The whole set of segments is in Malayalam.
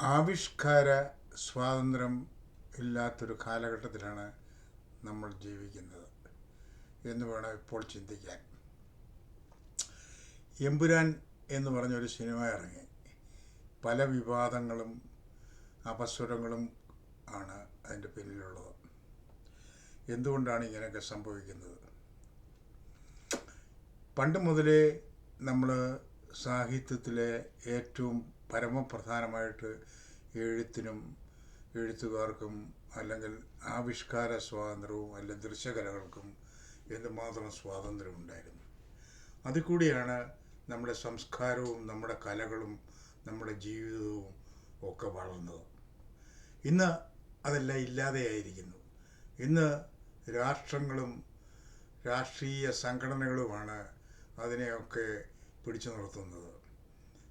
ആവിഷ്കാര സ്വാതന്ത്ര്യം ഇല്ലാത്തൊരു കാലഘട്ടത്തിലാണ് നമ്മൾ ജീവിക്കുന്നത് എന്ന് വേണം ഇപ്പോൾ ചിന്തിക്കാൻ. എമ്പുരാൻ എന്ന് പറഞ്ഞൊരു സിനിമ ഇറങ്ങി. പല വിവാദങ്ങളും അപസ്വരങ്ങളും ആണ് അതിന്റെ പിന്നിലുള്ളത്. എന്തുകൊണ്ടാണ് ഇങ്ങനെയൊക്കെ സംഭവിക്കുന്നത്? പണ്ട് മുതലേ നമ്മൾ സാഹിത്യത്തിലെ ഏറ്റവും പരമപ്രധാനമായിട്ട് എഴുത്തിനും എഴുത്തുകാർക്കും അല്ലെങ്കിൽ ആവിഷ്കാര സ്വാതന്ത്ര്യവും അല്ലെങ്കിൽ ദൃശ്യകലകൾക്കും എന്തുമാത്രം സ്വാതന്ത്ര്യം ഉണ്ടായിരുന്നു. അതിൽ കൂടിയാണ് നമ്മുടെ സംസ്കാരവും നമ്മുടെ കലകളും നമ്മുടെ ജീവിതവും ഒക്കെ വളർന്നത്. ഇന്ന് അതെല്ലാം ഇല്ലാതെയായിരിക്കുന്നു ഇന്ന് രാഷ്ട്രങ്ങളും രാഷ്ട്രീയ സംഘടനകളുമാണ് അതിനെയൊക്കെ പിടിച്ചു നിർത്തുന്നത്.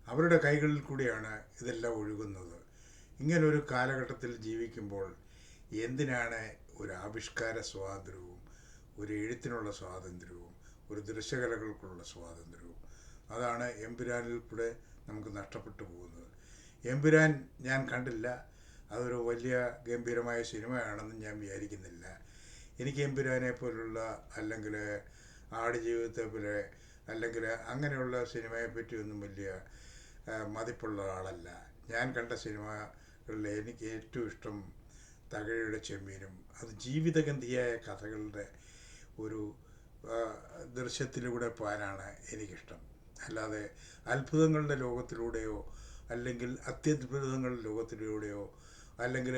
അവരുടെ കൈകളിൽ കൂടിയാണ് ഇതെല്ലാം ഒഴുകുന്നത്. ഇങ്ങനൊരു കാലഘട്ടത്തിൽ ജീവിക്കുമ്പോൾ എന്തിനാണ് ഒരു ആവിഷ്കാര സ്വാതന്ത്ര്യവും ഒരു എഴുത്തിനുള്ള സ്വാതന്ത്ര്യവും ഒരു ദൃശ്യകലകൾക്കുള്ള സ്വാതന്ത്ര്യവും? അതാണ് എമ്പുരാനിൽ കൂടെ നമുക്ക് നഷ്ടപ്പെട്ടു പോകുന്നത്. എമ്പുരാൻ ഞാൻ കണ്ടില്ല. അതൊരു വലിയ ഗംഭീരമായ സിനിമയാണെന്ന് ഞാൻ വിചാരിക്കുന്നില്ല. എനിക്ക് എമ്പുരാനെ പോലുള്ള അല്ലെങ്കിൽ ആടുജീവിതത്തെ പോലെ അല്ലെങ്കിൽ അങ്ങനെയുള്ള സിനിമയെ പറ്റിയൊന്നും വലിയ മതിപ്പുള്ള ആളല്ല. ഞാൻ കണ്ട സിനിമകളിൽ എനിക്ക് ഏറ്റവും ഇഷ്ടം തകഴിയുടെ ചെമ്മീനും അത് ജീവിതഗന്ധിയായ കഥകളുടെ ഒരു ദൃശ്യത്തിലൂടെ പോകാനാണ് എനിക്കിഷ്ടം. അല്ലാതെ അത്ഭുതങ്ങളുടെ ലോകത്തിലൂടെയോ അല്ലെങ്കിൽ അത്യത്ഭുതങ്ങളുടെ ലോകത്തിലൂടെയോ അല്ലെങ്കിൽ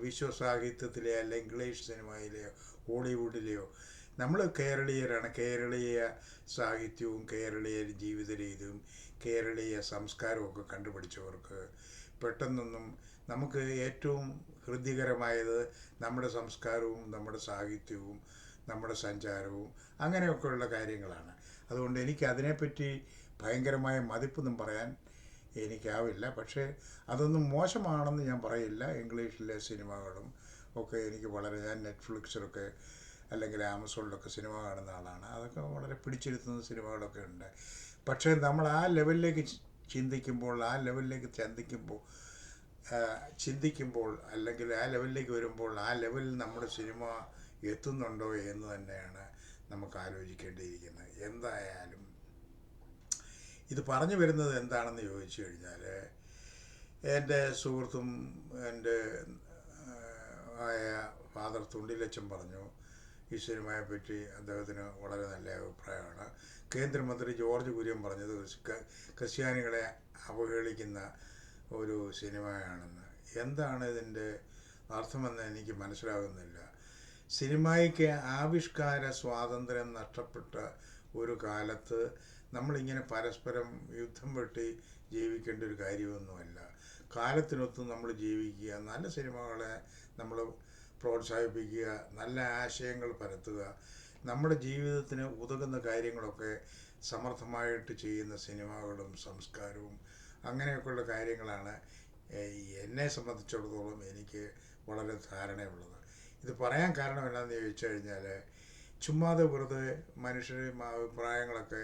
വിശ്വസാഹിത്യത്തിലെ അല്ലെങ്കിൽ ഇംഗ്ലീഷ് സിനിമയിലെയോ ഹോളിവുഡിലെയോ നമ്മൾ കേരളീയരാണ്. കേരളീയ സാഹിത്യവും കേരളീയ ജീവിത രീതിയും കേരളീയ സംസ്കാരമൊക്കെ കണ്ടുപിടിച്ചവർക്ക് പെട്ടെന്നൊന്നും നമുക്ക് ഏറ്റവും ഹൃദ്യകരമായത് നമ്മുടെ സംസ്കാരവും നമ്മുടെ സാഹിത്യവും നമ്മുടെ സഞ്ചാരവും അങ്ങനെയൊക്കെയുള്ള കാര്യങ്ങളാണ്. അതുകൊണ്ട് എനിക്ക് അതിനെപ്പറ്റി ഭയങ്കരമായ മതിപ്പൊന്നും പറയാൻ എനിക്കാവില്ല. പക്ഷേ അതൊന്നും മോശമാണെന്ന് ഞാൻ പറയില്ല. ഇംഗ്ലീഷിലെ സിനിമകളും ഒക്കെ എനിക്ക് വളരെ ഞാൻ നെറ്റ്ഫ്ലിക്സിലൊക്കെ അല്ലെങ്കിൽ ആമസോണിലൊക്കെ സിനിമ കാണുന്ന ആളാണ്. അതൊക്കെ വളരെ പിടിച്ചിരുത്തുന്ന സിനിമകളൊക്കെ ഉണ്ട്. പക്ഷേ നമ്മൾ ആ ലെവലിലേക്ക് ചിന്തിക്കുമ്പോൾ ആ ലെവലിലേക്ക് ചിന്തിക്കുമ്പോൾ ചിന്തിക്കുമ്പോൾ അല്ലെങ്കിൽ ആ ലെവലിലേക്ക് വരുമ്പോൾ ആ ലെവലിൽ നമ്മുടെ സിനിമ എത്തുന്നുണ്ടോ എന്ന് തന്നെയാണ് നമുക്ക് ആലോചിക്കേണ്ടിയിരിക്കുന്നത്. എന്തായാലും ഇത് പറഞ്ഞു വരുന്നത് എന്താണെന്ന് ചോദിച്ചു കഴിഞ്ഞാൽ എന്റെ സുഹൃത്തും എന്റെ ആയ ഫാദർ തുണ്ടിലച്ചൻ പറഞ്ഞു ഈ സിനിമയെ പറ്റി അദ്ദേഹത്തിന് വളരെ നല്ല അഭിപ്രായമാണ്. കേന്ദ്രമന്ത്രി ജോർജ് കുര്യൻ പറഞ്ഞത് ക്രിസ്ത്യാനികളെ അവഹേളിക്കുന്ന ഒരു സിനിമയാണെന്ന്. എന്താണ് ഇതിന്റെ അർത്ഥമെന്ന് എനിക്ക് മനസ്സിലാകുന്നില്ല. സിനിമയ്ക്ക് ആവിഷ്കാര സ്വാതന്ത്ര്യം നഷ്ടപ്പെട്ട ഒരു കാലത്ത് നമ്മളിങ്ങനെ പരസ്പരം യുദ്ധം വെട്ടി ജീവിക്കേണ്ട ഒരു കാര്യമൊന്നുമല്ല. കാലത്തിനൊത്ത് നമ്മൾ ജീവിക്കുക നല്ല സിനിമകളെ നമ്മൾ പ്രോത്സാഹിപ്പിക്കുക നല്ല ആശയങ്ങൾ പരത്തുക നമ്മുടെ ജീവിതത്തിന് ഉതകുന്ന കാര്യങ്ങളൊക്കെ സമർത്ഥമായിട്ട് ചെയ്യുന്ന സിനിമകളും സംസ്കാരവും അങ്ങനെയൊക്കെയുള്ള കാര്യങ്ങളാണ് എന്നെ സംബന്ധിച്ചിടത്തോളം എനിക്ക് വളരെ ധാരണയുള്ളത്. ഇത് പറയാൻ കാരണം എന്താണെന്ന് ചോദിച്ചു കഴിഞ്ഞാൽ ചുമ്മാതെ വെറുതെ മനുഷ്യരെ അഭിപ്രായങ്ങളൊക്കെ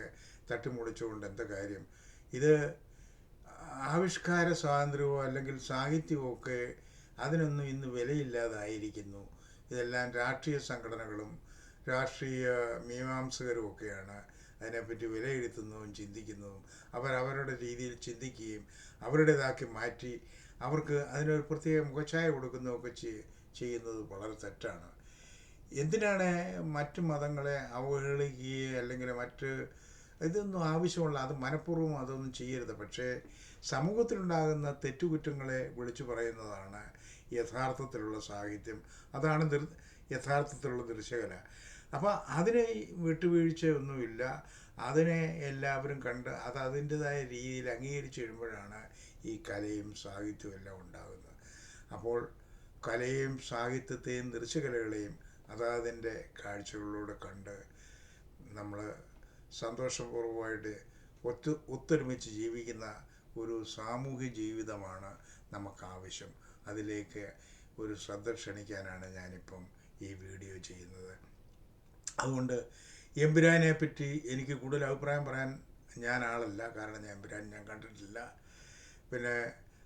തട്ടിമുടിച്ചുകൊണ്ട് എന്താ കാര്യം? ഇത് ആവിഷ്കാര സ്വാതന്ത്ര്യമോ അല്ലെങ്കിൽ സാഹിത്യമോ ഒക്കെ അതിനൊന്നും ഇന്ന് വിലയില്ലാതായിരിക്കുന്നു. ഇതെല്ലാം രാഷ്ട്രീയ സംഘടനകളും രാഷ്ട്രീയ മീമാംസകരും ഒക്കെയാണ് അതിനെപ്പറ്റി വിലയിരുത്തുന്നതും ചിന്തിക്കുന്നതും. അവരവരുടെ രീതിയിൽ ചിന്തിക്കുകയും അവരുടേതാക്കി മാറ്റി അവർക്ക് അതിനൊരു പ്രത്യേക മുഖച്ഛായ കൊടുക്കുന്നതൊക്കെ ചെയ്യുന്നത് വളരെ തെറ്റാണ്. എന്തിനാണ് മറ്റു മതങ്ങളെ അവഹേളിക്കുകയോ അല്ലെങ്കിൽ മറ്റ് ഇതൊന്നും ആവശ്യമുള്ള അത് മനഃപൂർവം അതൊന്നും ചെയ്യരുത്. പക്ഷേ സമൂഹത്തിലുണ്ടാകുന്ന തെറ്റുകുറ്റങ്ങളെ വിളിച്ചു പറയുന്നതാണ് യഥാർത്ഥത്തിലുള്ള സാഹിത്യം. അതാണ് ദൃ യഥാർത്ഥത്തിലുള്ള ദൃശ്യകല. അപ്പോൾ അതിനെ വിട്ടുവീഴ്ചയൊന്നുമില്ല അതിനെ എല്ലാവരും കണ്ട് അത് അതിന്റെതായ രീതിയിൽ അംഗീകരിച്ചു വരുമ്പോഴാണ് ഈ കലയും സാഹിത്യവും എല്ലാം ഉണ്ടാകുന്നത്. അപ്പോൾ കലയും സാഹിത്യത്തെയും ദൃശ്യകലകളെയും അതതിന്റെ കാഴ്ചകളിലൂടെ കണ്ട് നമ്മൾ സന്തോഷപൂർവമായിട്ട് ഒത്തു ഒത്തൊരുമിച്ച് ജീവിക്കുന്ന ഒരു സാമൂഹ്യ ജീവിതമാണ് നമുക്കാവശ്യം. അതിലേക്ക് ഒരു ശ്രദ്ധ ക്ഷണിക്കാനാണ് ഞാനിപ്പം ഈ വീഡിയോ ചെയ്യുന്നത്. അതുകൊണ്ട് എമ്പുരാനെ പറ്റി എനിക്ക് കൂടുതൽ അഭിപ്രായം പറയാൻ ഞാൻ ആളല്ല. കാരണം ഞാൻ എമ്പുരാൻ ഞാൻ കണ്ടിട്ടില്ല. പിന്നെ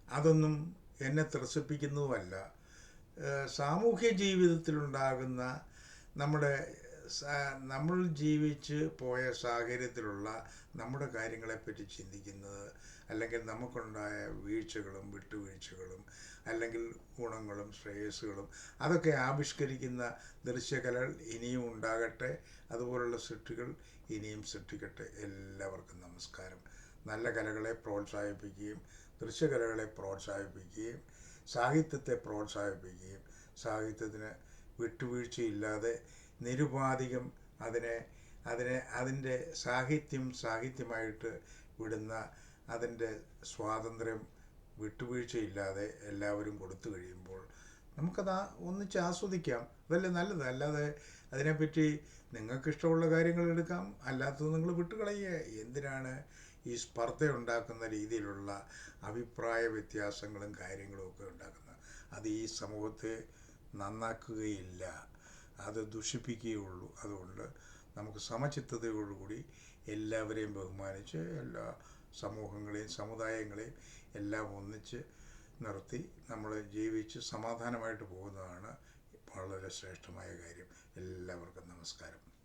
അതൊന്നും എന്നെ ത്രസിപ്പിക്കുന്നതുമല്ല. സാമൂഹ്യ ജീവിതത്തിലുണ്ടാകുന്ന നമ്മുടെ നമ്മൾ ജീവിച്ച് പോയ സാഹചര്യത്തിലുള്ള നമ്മുടെ കാര്യങ്ങളെപ്പറ്റി ചിന്തിക്കുന്നത് അല്ലെങ്കിൽ നമുക്കുണ്ടായ വീഴ്ചകളും വിട്ടുവീഴ്ചകളും അല്ലെങ്കിൽ ഗുണങ്ങളും ശ്രേയസ്സുകളും അതൊക്കെ ആവിഷ്കരിക്കുന്ന ദൃശ്യകലകൾ ഇനിയും ഉണ്ടാകട്ടെ. അതുപോലുള്ള സൃഷ്ടികൾ ഇനിയും സൃഷ്ടിക്കട്ടെ. എല്ലാവർക്കും നമസ്കാരം. നല്ല കലകളെ പ്രോത്സാഹിപ്പിക്കുകയും ദൃശ്യകലകളെ പ്രോത്സാഹിപ്പിക്കുകയും സാഹിത്യത്തെ പ്രോത്സാഹിപ്പിക്കുകയും സാഹിത്യത്തിന് വിട്ടുവീഴ്ചയില്ലാതെ നിരുപാധികം അതിനെ അതിനെ അതിന്റെ സാഹിത്യം സാഹിത്യമായിട്ട് വിടുന്ന അതിന്റെ സ്വാതന്ത്ര്യം വിട്ടുവീഴ്ചയില്ലാതെ എല്ലാവരും കൊടുത്തു കഴിയുമ്പോൾ നമുക്കത് ഒന്നിച്ച് ആസ്വദിക്കാം. അതല്ലേ നല്ലത്? അല്ലാതെ അതിനെപ്പറ്റി നിങ്ങൾക്കിഷ്ടമുള്ള കാര്യങ്ങൾ എടുക്കാം. അല്ലാത്തത് നിങ്ങൾ വിട്ടുകളയുക എന്തിനാണ് ഈ സ്പർദ്ധ ഉണ്ടാക്കുന്ന രീതിയിലുള്ള അഭിപ്രായ വ്യത്യാസങ്ങളും കാര്യങ്ങളും ഒക്കെ ഉണ്ടാക്കുന്നത്? അത് ഈ സമൂഹത്തെ നന്നാക്കുകയില്ല. അത് ദുഷിപ്പിക്കുകയുള്ളൂ. അതുകൊണ്ട് നമുക്ക് സമചിത്തതയോടുകൂടി എല്ലാവരെയും ബഹുമാനിച്ച് എല്ലാ സമൂഹങ്ങളെയും സമുദായങ്ങളെയും എല്ലാം ഒന്നിച്ച് നിർത്തി നമ്മൾ ജീവിച്ച് സമാധാനമായിട്ട് പോകുന്നതാണ് വളരെ ശ്രേഷ്ഠമായ കാര്യം. എല്ലാവർക്കും നമസ്കാരം.